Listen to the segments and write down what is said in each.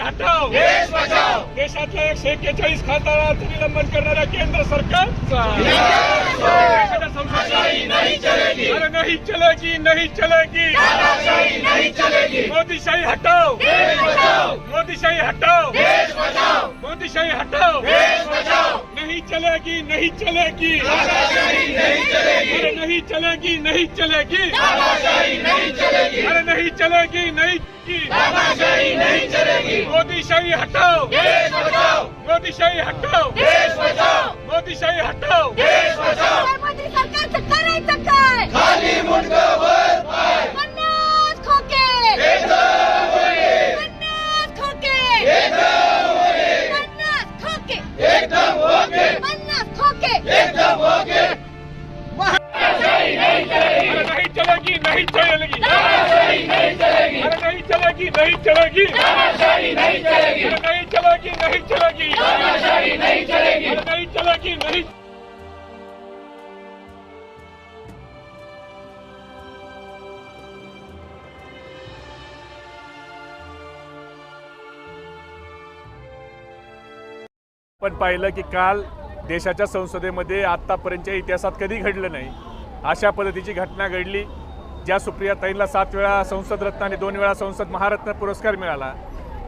हटाव. देश बचाओ देशातल्या एकशे एक्केचाळीस खासदारांचं निलंबन करणाऱ्या केंद्र सरकारचा नहीं चलेगी. नहीं चलेगी नहीं चलेगी. तानाशाही नहीं चलेगी. मोदीशाही बचाओ मोदीशाही बचाओ मोदीशाही नहीं चलेगी नहीं चलेगी। नहीं चलेगी। अरे नहीं चलेगी नहीं चलेगी। तानाशाही नहीं चलेगी। अरे नहीं चलेगी नहीं की नहीं चलेगी। मोदीशाही हटाओ। देश बचाओ। मोदीशाही हटाओ। देश बचाओ। मोदीशाही हटाओ। देश बचाओ। मोदी खाली मुंडकं वर पन्नास खोके। पन्नास खोके। पन्नास खोके। एकदम चलेगी नहीं चलेगी। तानाशाही नहीं चलेगी। नहीं चलेगी नहीं चलेगी। तानाशाही नहीं चलेगी। नहीं चलेगी नहीं पण पाहिलं की काल देशाच्या संसदेमध्ये आत्तापर्यंतच्या इतिहासात कधी घडलं नाही. अशा पद्धतीची घटना घडली. ज्या सुप्रियाताईंना सात वेळा संसद रत्न आणि दोन वेळा संसद महारत्न पुरस्कार मिळाला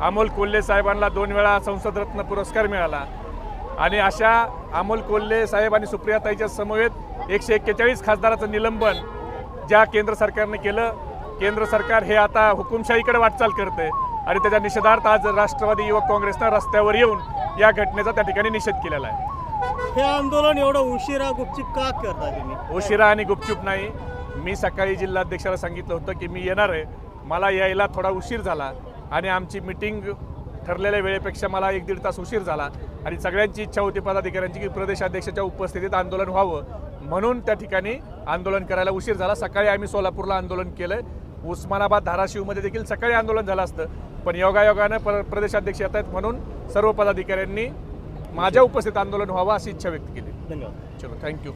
अमोल कोल्हे साहेबांना दोन वेळा संसद रत्न पुरस्कार मिळाला आणि अशा अमोल कोल्हे साहेब आणि सुप्रियाताईच्या समवेत एकशे एक्केचाळीस खासदाराचं निलंबन ज्या केंद्र सरकारने केलं केंद्र सरकार हे आता हुकुमशाहीकडे वाटचाल करते आणि त्याच्या निषेधार्थ आज राष्ट्रवादी युवक काँग्रेसनं रस्त्यावर येऊन या घटनेचा त्या ठिकाणी निषेध केलेला आहे. हे आंदोलन एवढं उशिरा गुपचूप का करता तुम्ही? उशिरा आणि गुपचूप नाही. मी सकाळी जिल्हाध्यक्षाला सांगितलं होतं की मी येणार आहे. मला यायला थोडा उशीर झाला आणि आमची मिटिंग ठरलेल्या वेळेपेक्षा मला एक दीड तास उशीर झाला आणि सगळ्यांची इच्छा होती पदाधिकाऱ्यांची की प्रदेशाध्यक्षाच्या उपस्थितीत आंदोलन व्हावं. म्हणून त्या ठिकाणी आंदोलन करायला उशीर झाला. सकाळी आम्ही सोलापूरला आंदोलन केलं उस्मानाबाद धाराशिवमध्ये देखील सकाळी आंदोलन झालं असतं. पण योगायोगानं प्र प्रदेशाध्यक्ष येत आहेत म्हणून सर्व पदाधिकाऱ्यांनी माझ्या उपस्थितीत आंदोलन व्हावं अशी इच्छा व्यक्त केली. धन्यवाद. चलो थँक्यू